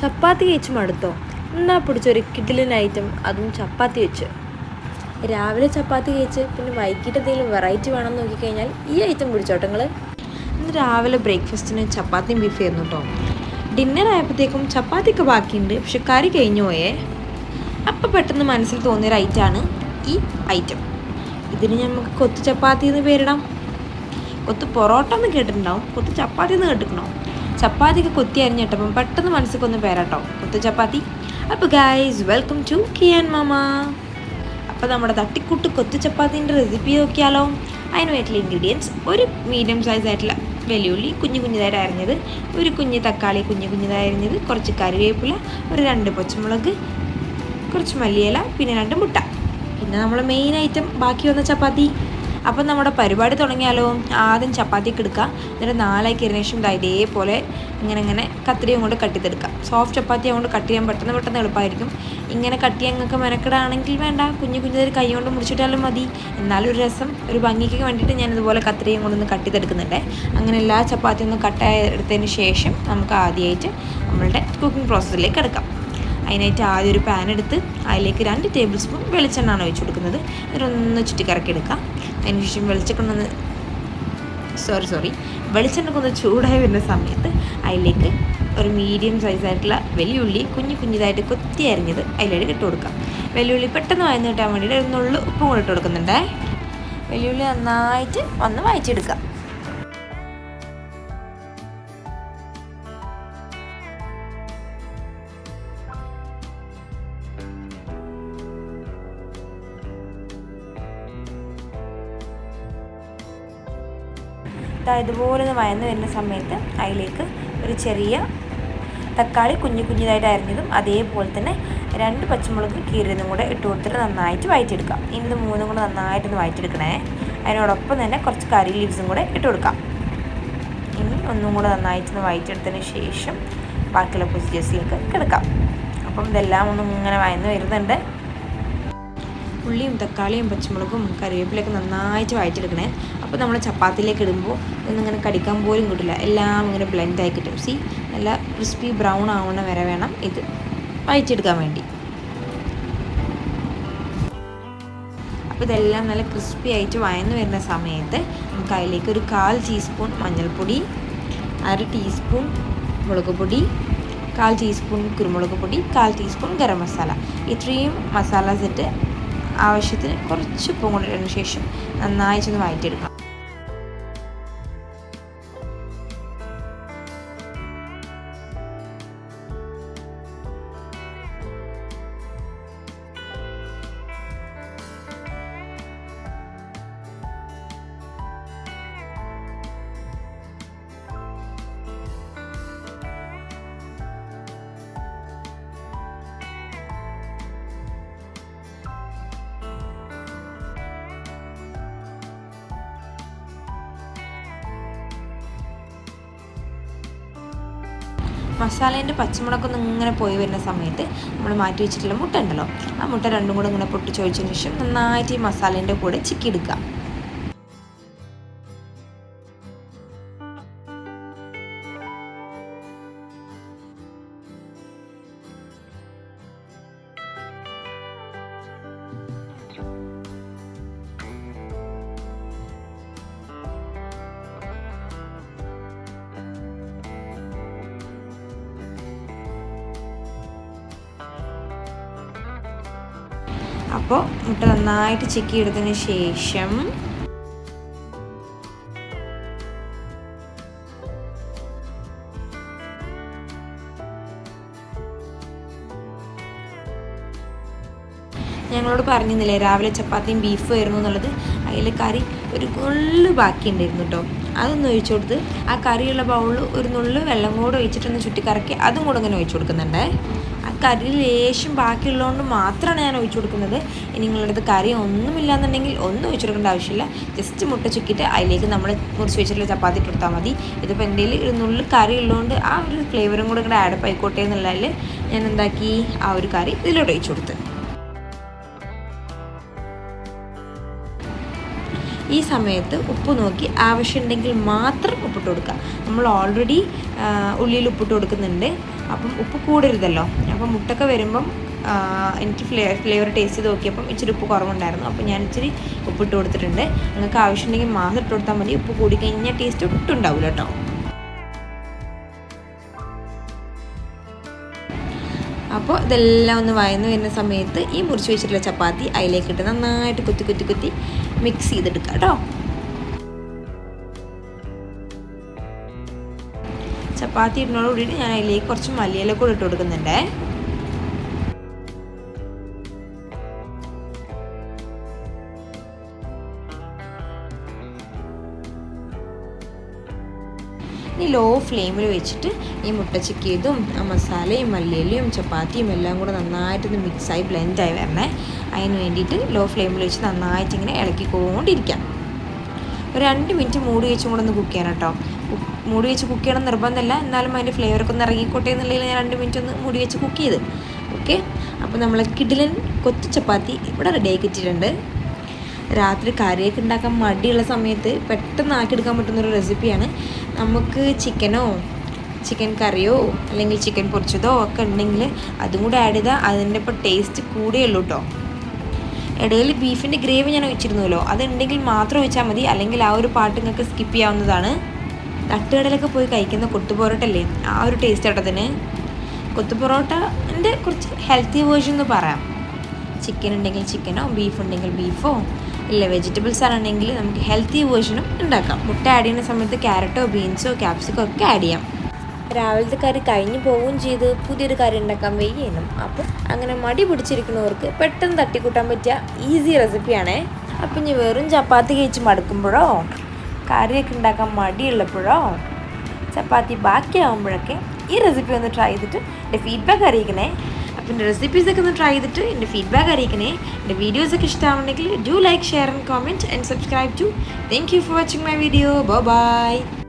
ചപ്പാത്തി കഴിച്ച് മടുത്തോ? എന്നാ പിടിച്ചൊരു കിഡിലിന് ഐറ്റം അതും ചപ്പാത്തി വെച്ച്. രാവിലെ ചപ്പാത്തി കഴിച്ച് പിന്നെ വൈകിട്ട് എന്തെങ്കിലും വെറൈറ്റി വേണമെന്ന് നോക്കിക്കഴിഞ്ഞാൽ ഈ ഐറ്റം പിടിച്ചോട്ടെ ഇന്ന് രാവിലെ ബ്രേക്ക്ഫാസ്റ്റിന് ചപ്പാത്തിയും ബീഫ് ആയിരുന്നു കേട്ടോ ഡിന്നർ ആയപ്പോഴത്തേക്കും ചപ്പാത്തിയൊക്കെ ബാക്കിയുണ്ട് പക്ഷെ കറി കഴിഞ്ഞു പോയേ. അപ്പം പെട്ടെന്ന് മനസ്സിൽ തോന്നിയൊരു ഐറ്റമാണ് ഈ ഐറ്റം ഇതിന് നമുക്ക് കൊത്തു ചപ്പാത്തി എന്ന് പേരിടാം. കൊത്ത് പൊറോട്ട എന്ന് കേട്ടിട്ടുണ്ടാവും. കൊത്ത് ചപ്പാത്തി എന്ന് കേട്ടിട്ടുണ്ടോ? ചപ്പാത്തിയൊക്കെ കൊത്തി അരിഞ്ഞിട്ടപ്പം പെട്ടെന്ന് മനസ്സിൽ ഒന്ന് പേരാട്ടോ. കൊത്തു ചപ്പാത്തി. അപ്പോൾ guys welcome to Kiyan mama അപ്പോൾ നമ്മുടെ തട്ടിക്കൂട്ട് കൊത്തു ചപ്പാത്തിന്റെ റെസിപ്പി നോക്കിയാലോ? അതിനുമായിട്ടുള്ള ഇൻഗ്രീഡിയൻസ് ഒരു മീഡിയം സൈസ് ആയിട്ടുള്ള വെല്ലുള്ളി കുഞ്ഞു കുഞ്ഞിതായിട്ട് അരിഞ്ഞത് ഒരു കുഞ്ഞ് തക്കാളി കുഞ്ഞു കുഞ്ഞിതായി അരിഞ്ഞത് കുറച്ച് കറിവേപ്പില ഒരു രണ്ട് പച്ചമുളക് കുറച്ച് മല്ലിയില പിന്നെ രണ്ട് മുട്ട. പിന്നെ നമ്മൾ മെയിൻ ഐറ്റം ബാക്കി വന്ന ചപ്പാത്തി. അപ്പം നമ്മുടെ പരിപാടി തുടങ്ങിയാലോ? ആദ്യം ചപ്പാത്തിക്ക് എടുക്കുക. എന്നിട്ട് നാലായി കയറിയ ശേഷം ഇതേപോലെ ഇങ്ങനെ ഇങ്ങനെ കത്തിരിയും കൊണ്ട് കട്ടിത്തെടുക്കുക. സോഫ്റ്റ് ചപ്പാത്തി ആയതുകൊണ്ട് കട്ട് ചെയ്യാൻ പെട്ടെന്ന് പെട്ടെന്ന് എളുപ്പമായിരിക്കും. ഇങ്ങനെ കട്ട് ചെയ്യാൻ നിങ്ങൾക്ക് മെനക്കെടാണെങ്കിൽ വേണ്ട. കുഞ്ഞു കുഞ്ഞു കൈ കൊണ്ട് മുറിച്ചിട്ടാലും മതി. എന്നാലും ഒരു രസം ഒരു ഭംഗിക്ക് വേണ്ടിയിട്ട് ഞാൻ ഇതുപോലെ കത്തിരിയും കൊണ്ടൊന്ന് കട്ടിത്തെടുക്കുന്നുണ്ട്. അങ്ങനെ എല്ലാ ചപ്പാത്തിയും ഒന്ന് കട്ടായി എടുത്തതിന് ശേഷം നമുക്ക് ആദ്യമായിട്ട് നമ്മളുടെ കുക്കിംഗ് പ്രോസസ്സിലേക്ക് എടുക്കാം അതിനായിട്ട് ആദ്യം ഒരു പാൻ എടുത്ത് അതിലേക്ക് രണ്ട് ടേബിൾ സ്പൂൺ വെളിച്ചെണ്ണാണ് ഒഴിച്ചു കൊടുക്കുന്നത്. ചുറ്റി ചുറ്റിക്കറക്കി എടുക്കാം. അതിനുശേഷം വെളിച്ചെണ്ണ സോറി സോറി വെളിച്ചെണ്ണ ചൂടായി വരുന്ന സമയത്ത് അതിലേക്ക് ഒരു മീഡിയം സൈസായിട്ടുള്ള വെല്ലുള്ളി കുഞ്ഞു കുഞ്ഞിതായിട്ട് കൊത്തി അരിഞ്ഞത് അതിലേക്ക് ഇട്ട് കൊടുക്കാം. വെല്ലുള്ളി പെട്ടെന്ന് വായന്ന് കിട്ടാൻ വേണ്ടിയിട്ട് ഒരു നുള്ളു ഉപ്പും കൂടെ ഇട്ട് കൊടുക്കുന്നുണ്ടേ. വെല്ലുള്ളി നന്നായിട്ട് വന്ന് വായിച്ചെടുക്കാം ഇതുപോലെ ഒന്ന് വയന്ന് വരുന്ന സമയത്ത് അതിലേക്ക് ഒരു ചെറിയ തക്കാളി കുഞ്ഞു കുഞ്ഞിതായിട്ട് അരിഞ്ഞതും അതേപോലെ തന്നെ രണ്ട് പച്ചമുളക് കീറിയതും കൂടെ ഇട്ട് കൊടുത്തിട്ട് നന്നായിട്ട് വഴറ്റിയെടുക്കാം ഇനി ഇത് മൂന്നും കൂടെ നന്നായിട്ടൊന്ന് വഴറ്റിയെടുക്കണേ അതിനോടൊപ്പം തന്നെ കുറച്ച് കറി ലീവ്സും കൂടെ ഇട്ട് കൊടുക്കാം. ഇനി ഒന്നും കൂടെ നന്നായിട്ടൊന്ന് വഴറ്റിയെടുത്തതിന് ശേഷം ബാക്കിയുള്ള പ്രൊസീജിയേഴ്സിലേക്ക് കിടക്കാം. അപ്പം ഇതെല്ലാം ഒന്നും ഇങ്ങനെ വയന്ന് വരുന്നുണ്ട്. ഉള്ളിയും തക്കാളിയും പച്ചമുളകും കറിവേപ്പിലൊക്കെ നന്നായിട്ട് വഴറ്റിയെടുക്കണേ. അപ്പോൾ നമ്മൾ ചപ്പാത്തിയിലേക്ക് ഇടുമ്പോൾ ഇതൊന്നിങ്ങനെ കടിക്കാൻ പോലും കിട്ടില്ല. എല്ലാം ഇങ്ങനെ ബ്ലെൻഡ് ആയി കിട്ടും. സി നല്ല ക്രിസ്പി ബ്രൗൺ ആവണ വരെ വേണം ഇത് വഴറ്റിയെടുക്കാൻ വേണ്ടി. അപ്പോൾ ഇതെല്ലാം നല്ല ക്രിസ്പി ആയിട്ട് വയന്ന് വരുന്ന സമയത്ത് നമുക്ക് അതിലേക്ക് ഒരു കാൽ ടീസ്പൂൺ മഞ്ഞൾപ്പൊടി അര ടീസ്പൂൺ മുളക് പൊടി കാൽ ടീസ്പൂൺ കുരുമുളക് പൊടി കാൽ ടീസ്പൂൺ ഗരം മസാല. ഇത്രയും മസാലസ് ഇട്ട് ആവശ്യത്തിന് കുറച്ച് ഉപ്പും കൂടി ഇട്ടതിന് ശേഷം ചെന്ന് വഴറ്റിയെടുക്കണം മസാലേന്റെ പച്ചമുളകൊന്നും ഇങ്ങനെ പോയി വരുന്ന സമയത്ത് നമ്മൾ മാറ്റി വെച്ചിട്ടുള്ള മുട്ട ഉണ്ടല്ലോ. ആ മുട്ട രണ്ടും കൂടെ ഇങ്ങനെ പൊട്ടി ചോദിച്ചതിന് ശേഷം നന്നായിട്ട് ഈ മസാലേന്റെ കൂടെ ചിക്കി എടുക്കുക. അപ്പോൾ മുട്ട നന്നായിട്ട് ചിക്കി എടുത്തതിന് ശേഷം ഞങ്ങളോട് പറഞ്ഞിരുന്നില്ലേ രാവിലെ ചപ്പാത്തിയും ബീഫും ആയിരുന്നു എന്നുള്ളത്. അതിൽ കറി ഒരു കൊള്ളു ബാക്കി ഉണ്ടായിരുന്നു കേട്ടോ അതൊന്ന് ഒഴിച്ചു കൊടുത്ത് ആ കറിയുള്ള ബൗളിൽ ഒരു നുള്ളു വെള്ളം കൂടെ ഒഴിച്ചിട്ടൊന്ന് ചുറ്റിക്കറക്കി അതും കൂടെ ഇങ്ങനെ ഒഴിച്ചു കൊടുക്കുന്നുണ്ടേ. ആ കറി ലേശം ബാക്കിയുള്ളതുകൊണ്ട് മാത്രമാണ് ഞാൻ ഒഴിച്ചു കൊടുക്കുന്നത്. ഇനി നിങ്ങളുടെ അടുത്ത് കറി ഒന്നുമില്ലാന്നുണ്ടെങ്കിൽ ഒന്നും ഒഴിച്ചു കൊടുക്കേണ്ട ആവശ്യമില്ല. ജസ്റ്റ് മുട്ട ചുക്കിയിട്ട് അതിലേക്ക് നമ്മൾ മുറിച്ച് വെച്ചിട്ടുള്ള ചപ്പാത്തി കൊടുത്താൽ മതി. ഇതിപ്പോൾ എന്റെ ഒരു നുള്ളിൽ കറി ഉള്ളതുകൊണ്ട് ആ ഒരു ഫ്ലേവറും കൂടെ ഇങ്ങനെ ആഡപ്പ് ആയിക്കോട്ടെ എന്നുള്ളതിൽ ഞാൻ എന്താക്കി? ആ ഒരു കറി ഇതിലോട്ട് ഒഴിച്ചു കൊടുത്ത്. ഈ സമയത്ത് ഉപ്പ് നോക്കി ആവശ്യമുണ്ടെങ്കിൽ മാത്രം ഉപ്പിട്ട് കൊടുക്കുക. നമ്മൾ ഓൾറെഡി ഉള്ളിയിൽ ഉപ്പിട്ട് കൊടുക്കുന്നുണ്ട്. അപ്പം ഉപ്പ് കൂടരുതല്ലോ. അപ്പം മുട്ടൊക്കെ വരുമ്പം എനിക്ക് ഫ്ലേ ഫ്ലേവർ ടേസ്റ്റ് ചെയ്ത് നോക്കിയപ്പം ഇച്ചിരി ഉപ്പ് കുറവുണ്ടായിരുന്നു. അപ്പോൾ ഞാൻ ഇച്ചിരി ഉപ്പിട്ട് കൊടുത്തിട്ടുണ്ട്. നിങ്ങൾക്ക് ആവശ്യമുണ്ടെങ്കിൽ മാത്രം ഇട്ട് കൊടുത്താൽ മതി. ഉപ്പ് കൂടി കഴിഞ്ഞാൽ ടേസ്റ്റ് ഒട്ടും ഉണ്ടാവില്ല കേട്ടോ. അപ്പോൾ ഇതെല്ലാം ഒന്ന് വയന്ന് വരുന്ന സമയത്ത് ഈ മുറിച്ച് വെച്ചിട്ടുള്ള ചപ്പാത്തി അതിലേക്കിട്ട് നന്നായിട്ട് കുത്തി കുത്തി കുത്തി മിക്സ് ചെയ്തെടുക്കുക കേട്ടോ. ചപ്പാത്തി ഇടുന്നതോട് കൂടിയിട്ട് ഞാൻ അതിലേക്ക് കുറച്ച് മല്ലിയില കൂടെ ഇട്ട് കൊടുക്കുന്നുണ്ടേ. ഇനി ലോ ഫ്ലെയിമിൽ വെച്ചിട്ട് ഈ മുട്ട ചിക്കിയതും ആ മസാലയും മല്ലിയിലയും ചപ്പാത്തിയും എല്ലാം കൂടെ നന്നായിട്ടൊന്ന് മിക്സായി ബ്ലെൻഡായി വരണേ. അതിന് വേണ്ടിയിട്ട് ലോ ഫ്ലെയിമിൽ വെച്ച് നന്നായിട്ട് ഇങ്ങനെ ഇളക്കിക്കൊണ്ടിരിക്കാം. ഒരു രണ്ട് മിനിറ്റ് മൂടി വെച്ചും കൂടെ ഒന്ന് കുക്ക് ചെയ്യണം കേട്ടോ. മൂടി വെച്ച് കുക്ക് ചെയ്യണം നിർബന്ധമല്ല എന്നാലും അതിന്റെ ഫ്ലേവറൊക്കെ ഒന്ന് ഇറങ്ങിക്കോട്ടെ എന്നുള്ളതിൽ ഞാൻ രണ്ട് മിനിറ്റ് ഒന്ന് മൂടി വെച്ച് കുക്ക് ചെയ്ത്. ഓക്കെ അപ്പോൾ നമ്മൾ കിഡിലൻ കൊത്തു ചപ്പാത്തി ഇവിടെ റെഡി ആക്കിയിട്ടുണ്ട് രാത്രി കറിയൊക്കെ ഉണ്ടാക്കാൻ മടിയുള്ള സമയത്ത് പെട്ടെന്ന് ആക്കിയെടുക്കാൻ പറ്റുന്നൊരു റെസിപ്പിയാണ് നമുക്ക് ചിക്കനോ ചിക്കൻ കറിയോ അല്ലെങ്കിൽ ചിക്കൻ പൊരിച്ചതോ ഒക്കെ ഉണ്ടെങ്കിൽ അതും കൂടെ ആഡ് ചെയ്താൽ അതിന്റെ ഇപ്പോൾ ടേസ്റ്റ് കൂടിയുള്ളൂ കേട്ടോ ഇടയിൽ ബീഫിന്റെ ഗ്രേവി ഞാൻ ഒഴിച്ചിരുന്നല്ലോ. അതുണ്ടെങ്കിൽ മാത്രം വെച്ചാൽ മതി. അല്ലെങ്കിൽ ആ ഒരു പാട്ട് നിങ്ങൾക്ക് സ്കിപ്പ് ചെയ്യാവുന്നതാണ്. തട്ടുകടയിലൊക്കെ പോയി കഴിക്കുന്ന കൊത്തുപൊറോട്ടല്ലേ ആ ഒരു ടേസ്റ്റ് ആട്ടത്തിന് കൊത്തുപൊറോട്ടന്റെ കുറച്ച് ഹെൽത്തി വേർഷൻ എന്ന് പറയാം. ചിക്കൻ ഉണ്ടെങ്കിൽ ചിക്കനോ ബീഫ് ഉണ്ടെങ്കിൽ ബീഫോ ഇല്ല വെജിറ്റബിൾസ് ആണെങ്കിൽ നമുക്ക് ഹെൽത്തി വേർഷനും ഉണ്ടാക്കാം. മുട്ട ആഡ് ചെയ്യുന്ന സമയത്ത് ക്യാരറ്റോ ബീൻസോ ക്യാപ്സിക്കോ ഒക്കെ ആഡ് ചെയ്യാം. രാവിലത്തെ കറി കഴിഞ്ഞു പോവുകയും ചെയ്ത് പുതിയൊരു കറി ഉണ്ടാക്കാൻ വയ്യേനും അപ്പം അങ്ങനെ മടി പിടിച്ചിരിക്കുന്നവർക്ക് പെട്ടെന്ന് തട്ടിക്കൂട്ടാൻ പറ്റിയ ഈസി റെസിപ്പിയാണേ അപ്പം ഇനി വെറും ചപ്പാത്തി കഴിച്ച് മടുക്കുമ്പോഴോ? കറിയൊക്കെ ഉണ്ടാക്കാൻ മടിയുള്ളപ്പോഴോ? ചപ്പാത്തി ബാക്കിയാവുമ്പോഴൊക്കെ ഈ റെസിപ്പി ഒന്ന് ട്രൈ ചെയ്തിട്ട് എന്റെ ഫീഡ്ബാക്ക് അറിയിക്കണേ. അപ്പം എന്റെ റെസിപ്പീസൊക്കെ ഒന്ന് ട്രൈ ചെയ്തിട്ട് എന്റെ ഫീഡ്ബാക്ക് അറിയിക്കണേ. എന്റെ വീഡിയോസൊക്കെ ഇഷ്ടമാവുണ്ടെങ്കിൽ do like share and comment and subscribe to thank you for watching my video bye